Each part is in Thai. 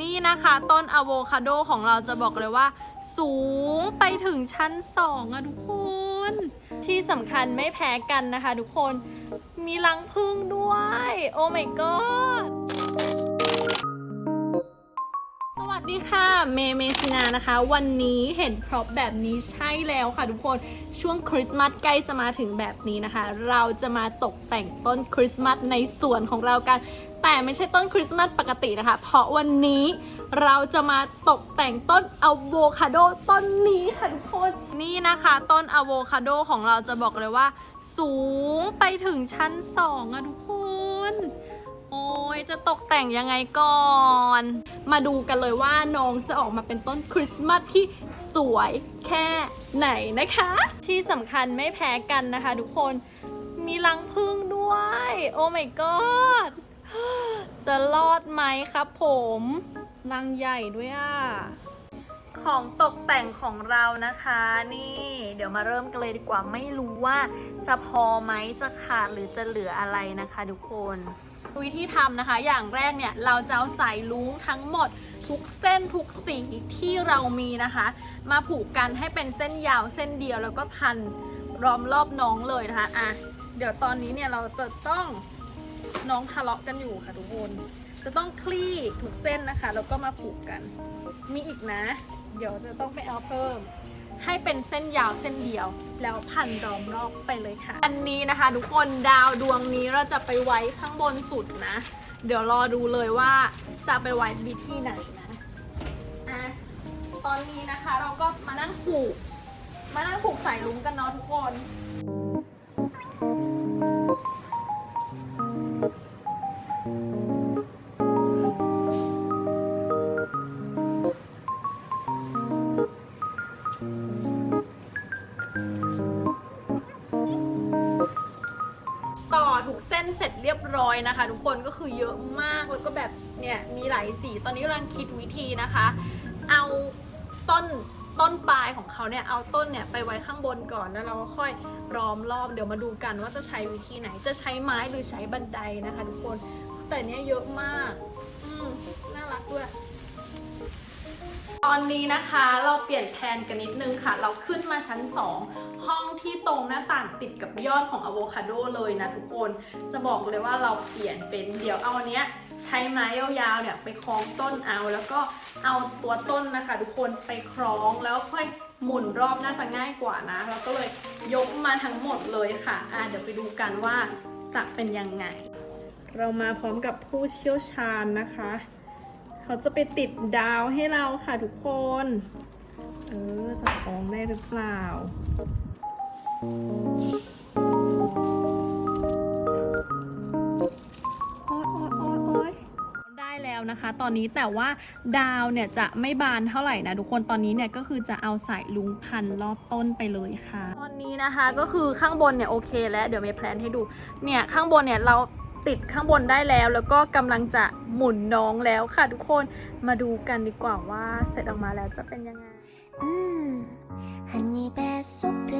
นี่นะคะ ต้นอะโวคาโดของเราจะบอกเลยว่า สูงไปถึงชั้นสองอะทุกคน ที่สำคัญไม่แพ้กันนะคะทุกคนมีรังพึ่งด้วย โอ้ my god สดีค่ะ เมเมซินานะคะ วันนี้เห็นพร็อพแบบนี้ใช่แล้วค่ะทุกคนช่วงคริสต์มาสใกล้จะมาถึงแบบนี้นะคะ เราจะมาตกแต่งต้นคริสต์มาสในสวนของเรากัน แต่ไม่ใช่ต้นคริสต์มาสปกตินะคะ เพราะวันนี้เราจะมาตกแต่งต้นอะโวคาโดต้นนี้ค่ะทุกคนนี่นะคะ ต้นอะโวคาโดของเราจะบอกเลยว่า สูงไปถึงชั้นสองอะทุกคน ยจะตกแต่งยังไงก่อน มาดูกันเลยว่าน้องจะออกมาเป็นต้นคริสต์มาสที่สวยแค่ไหนนะคะ ที่สำคัญไม่แพ้กันนะคะทุกคนมีรังผึ้งด้วย โอ้ my god จะรอดไหมครับผมรังใหญ่ด้วยอะของตกแต่งของเรานะคะนี่เดี๋ยวมาเริ่มกันเลยดีกว่าไม่รู้ว่าจะพอไหมจะขาดหรือจะเหลืออะไรนะคะทุกคน วิธีทำนะคะ อย่างแรกเนี่ยเราจะเอาสายลุ้งทั้งหมดทุกเส้นทุกสีที่เรามีนะคะ มาผูกกันให้เป็นเส้นยาวเส้นเดียวแล้วก็พันล้อมรอบน้องเลยนะคะอะเดี๋ยวตอนนี้เนี่ยเราจะต้องน้องทะเลาะกันอยู่ค่ะทุกคนจะต้องคลี่ทุกเส้นนะคะแล้วก็มาผูกกัน มีอีกนะ เดี๋ยวจะต้องไปเอาเพิ่ม ให้เป็นเส้นยาวเส้นเดียว แล้วพันรอมรอบไปเลยค่ะ อันนี้นะคะ ทุกคนดาวดวงนี้เราจะไปไว้ข้างบนสุดนะ เดี๋ยวรอดูเลยว่าจะไปไว้วิธีไหนนะอะตอนนี้นะคะเราก็มานั่งผูก มานั่งผูกสายลุงกันเนาะทุกคน เส้เสร็จเรียบร้อยนะคะ ทุกคนก็คือเยอะมากแล้วก็แบบเนี่ยมีหลายสีตอนนี้กำลังคิดวิธีนะคะ เอาต้นต้นปลายของเขาเนี่ยเอาต้นเนี่ยไปไว้ข้างบนก่อนแล้วเราก็ค่อยร้อมรอบเดี๋ยวมาดูกันว่าจะใช้วิธีไหนจะใช้ไม้หรือใช้บันไดนะคะ ทุกคนแต่เนี้ยเยอะมาก อืมน่ารักด้วย อนนี้นะคะเราเปลี่ยนแผนกันนิดนึงค่ะ เราขึ้นมาชั้น 2 ห้องที่ตรงหน้าต่างติดกับยอดของอะโวคาโดเลยนะทุกคน จะบอกเลยว่าเราเปลี่ยนเป็นเดี๋ยวเอาอันเนี้ยใช้ไม้ยาวๆเนี่ยไปคล้องต้นเอา แล้วก็เอาตัวต้นนะคะ ทุกคนไปคล้องแล้วค่อยหมุนรอบน่าจะง่ายกว่านะเราก็เลยยกมาทั้งหมดเลยค่ะอะเดี๋ยวไปดูกันว่าจะเป็นยังไง เรามาพร้อมกับผู้เชี่ยวชาญนะคะ เขาจะไปติดดาวให้เราค่ะทุกคน เออ จะฟ้องได้หรือเปล่าโอ๊ยได้แล้วนะคะตอนนี้แต่ว่าดาวเนี่ยจะไม่บานเท่าไหร่นะทุกคนตอนนี้เนี่ยก็คือจะเอาสายลุงพันรอบต้นไปเลยค่ะ ตอนนี้นะคะก็คือข้างบนเนี่ยโอเค แล้วเดี๋ยวเมย์แพลนให้ดูเนี่ยข้างบนเนี่ยเรา ติดข้างบนได้แล้ว แล้วก็กำลังจะหมุนน้องแล้วค่ะทุกคนมาดูกันดีกว่าว่าเสร็จออกมาแล้วจะเป็นยังไง อืมฮันนี่แบสุกเ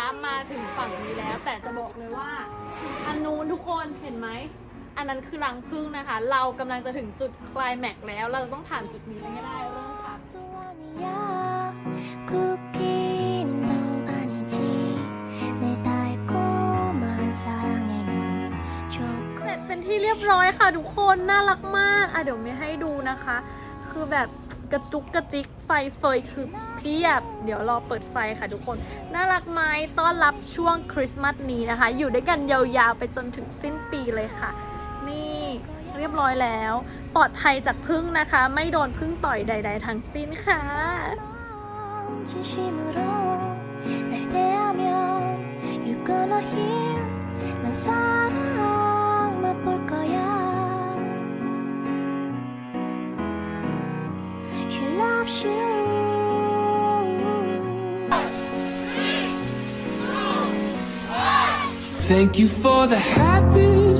มาถึงฝั่งนี้แล้ว แต่จะบอกเลยว่า อันนู้นทุกคนเห็นไหม อันนั้นคือรังผึ้งนะคะ เรากำลังจะถึงจุดคลายแม็กซ์แล้ว เราจะต้องผ่านจุดนี้ไปให้ได้เริ่มค่ะ 또 아니야 쿠키는 더 아니지 내 달콤한 사랑에는 초콜릿 เสร็จเป็นที่เรียบร้อยค่ะทุกคนน่ารักมากอ่ะเดี๋ยวไม่ให้ดูนะคะ คือแบบกระจุกกระจิกไฟเฟยคือ เพียบ เดี๋ยวรอเปิดไฟค่ะทุกคน น่ารักไหมต้อนรับช่วงคริสต์มาสนี้นะคะ อยู่ด้วยกันยาวๆไปจนถึงสิ้นปีเลยค่ะ นี่เรียบร้อยแล้ว ปลอดภัยจากพึ่งนะคะ ไม่โดนพึ่งต่อยใด ๆทั้งสิ้นค่ะ Thank you for the happy